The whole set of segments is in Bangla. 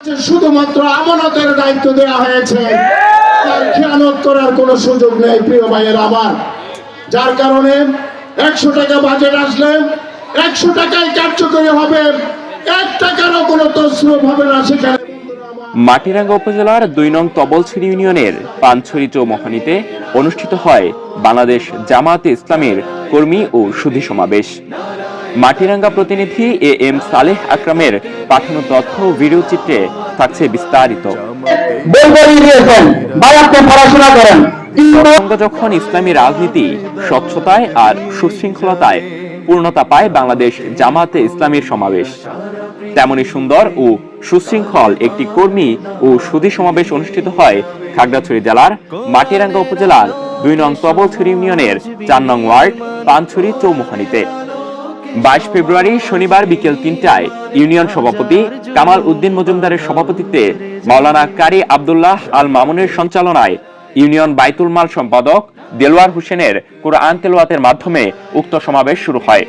শুধুমাত্র আমানতের দায়িত্ব দেওয়া হয়েছে, তার খেয়ানত করার কোনো সুযোগ নেই, প্রিয় ভাইয়ের আমার যার কারণে একশো টাকা বাজেট আসলে, একশো টাকায় কার্যকরী হবে, এক টাকারও কোনো তসরুপ হবে না সেখানে। মাটিরাঙ্গা উপজেলার দুই নং তবলছড়ি ইউনিয়নের পানছড়ি চৌমোহনীতে অনুষ্ঠিত হয় বাংলাদেশ জামায়াতে ইসলামের কর্মী ও সুধী সমাবেশ। মাটিরাঙ্গা প্রতিনিধি এ এম সালেহ আকরামের পাঠানো তথ্য ভিডিও চিত্রে থাকছে বিস্তারিত। পড়াশোনা করেন। যখন ইসলামী রাজনীতি স্বচ্ছতায় আর সুশৃঙ্খলতায় পূর্ণতা পায় বাংলাদেশ জামাতে ইসলামীর সমাবেশ। তেমনি সুন্দর ও সুশৃঙ্খল একটি কর্মী ও সুধী সমাবেশ অনুষ্ঠিত হয় খাগড়াছড়ি জেলার মাটিরাঙ্গা উপজেলার দুই নং তবলছড়ি ইউনিয়নের চার নং ওয়ার্ড পানছড়ি চৌমুহানিতে বাইশ ফেব্রুয়ারি শনিবার বিকেল তিনটায় ইউনিয়ন সভাপতি কামাল উদ্দিন মজুমদারের সভাপতিত্বে মাওলানা কারি আব্দুল্লাহ আল মামুনের সঞ্চালনায় ইউনিয়ন বাইতুল মাল সম্পাদক দেলোয়ার হোসেনের কোরআন তেলোয়াতের মাধ্যমে উক্ত সমাবেশ শুরু হয়।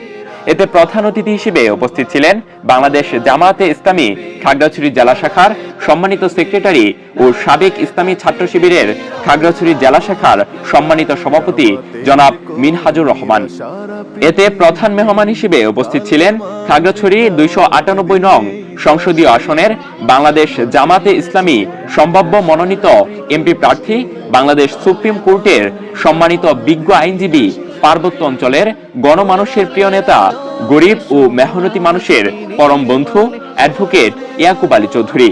এতে প্রধান অতিথি হিসেবে উপস্থিত ছিলেন বাংলাদেশ জামায়াতে ইসলামী খাগড়াছড়ি জেলা শাখার সম্মানিত সেক্রেটারি ও সাবেক ইসলামী ছাত্র শিবিরের খাগড়াছড়ি জেলা শাখার সম্মানিত সভাপতি জনাব মিনহাজুর রহমান। এতে প্রধান মেহমান হিসেবে উপস্থিত ছিলেন খাগড়াছড়ি দুইশো আটানব্বই নং সংসদীয় আসনের বাংলাদেশ জামাতে ইসলামী সম্ভাব্য মনোনীত এমপি প্রার্থী, বাংলাদেশ সুপ্রিম কোর্টের সম্মানিত বিজ্ঞ আইনজীবী পার্বত্য অঞ্চলের গণমানুষের প্রিয় নেতা, গরিব ও মেহনতি মানুষের পরম বন্ধু অ্যাডভোকেট ইয়াকুব আলী চৌধুরী।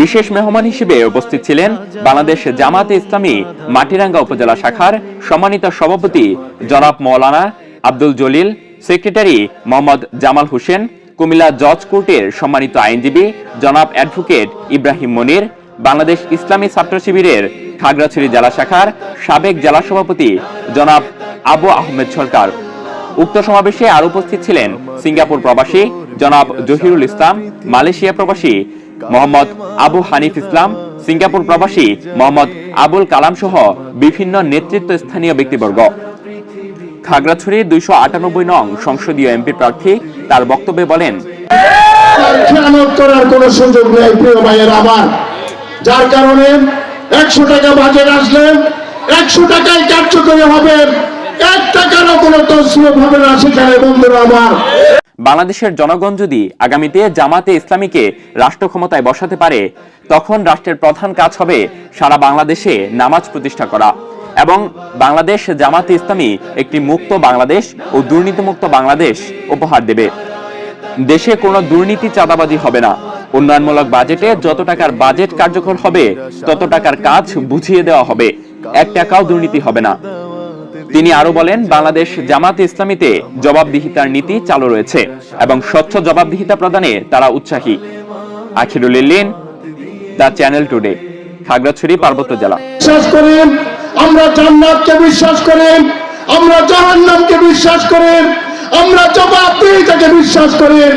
বিশেষ মেহমান হিসেবে উপস্থিত ছিলেন বাংলাদেশ জামাতে ইসলামী মাটিরাঙ্গা উপজেলা শাখার সম্মানিত সভাপতি জনাব মৌলানা আব্দুল জলিল, সেক্রেটারি মোহাম্মদ জামাল হোসেন, কুমিল্লা জজ কোর্টের সম্মানিত আইনজীবী জনাব অ্যাডভোকেট ইব্রাহিম মনির, বাংলাদেশ ইসলামী ছাত্র শিবিরের খাগড়াছড়ি জেলা শাখার সাবেক জেলা সভাপতি জনাব আবু আহমেদ সরকার। উক্ত সমাবেশে আর উপস্থিত ছিলেন সিঙ্গাপুর প্রবাসী জনাব জহিরুল ইসলাম, মালয়েশিয়া প্রবাসী মোহাম্মদ আবু হানিফ ইসলাম, সিঙ্গাপুর প্রবাসী মোহাম্মদ আবুল কালাম সহ বিভিন্ন নেতৃত্ব স্থানীয় ব্যক্তিবর্গ। খাগড়াছড়ি দুইশো আটানব্বই নং সংসদীয় এমপি প্রার্থী তার বক্তব্যে বলেন যার কারণে একশো টাকা বাজেট আসলে একশো টাকায় কার্যকরী হবে। এক টাকারও কোনো হবে না সেখানে, বন্ধুরা আমার। বাংলাদেশের জনগণ যদি আগামীতে জামাতে ইসলামীকে রাষ্ট্র ক্ষমতায় বসাতে পারে, তখন রাষ্ট্রের প্রধান কাজ হবে সারা বাংলাদেশে নামাজ প্রতিষ্ঠা করা এবং বাংলাদেশ জামাতে ইসলামী একটি মুক্ত বাংলাদেশ ও দুর্নীতিমুক্ত বাংলাদেশ উপহার দেবে। দেশে কোনো দুর্নীতি চাঁদাবাজি হবে না। উন্নয়নমূলক বাজেটে যত টাকার বাজেট কার্যকর হবে, তত টাকার কাজ বুঝিয়ে দেওয়া হবে। এক টাকাও দুর্নীতি হবে না। তিনি আরও বলেন, বাংলাদেশ জামাত ইসলামীতে জবাবদিহিতার নীতি চালু রয়েছে এবং স্বচ্ছ জবাবদিহিতা প্রদানে তারা উৎসাহী। Akhirul Illin, the channel today, Khagrachari, পার্বত্য জেলা। বিশ্বাস করেন, আমরা জান্নাতকে বিশ্বাস করেন, আমরা জাহান্নামকে বিশ্বাস করেন, আমরা জবাবদিহিতাকে বিশ্বাস করেন।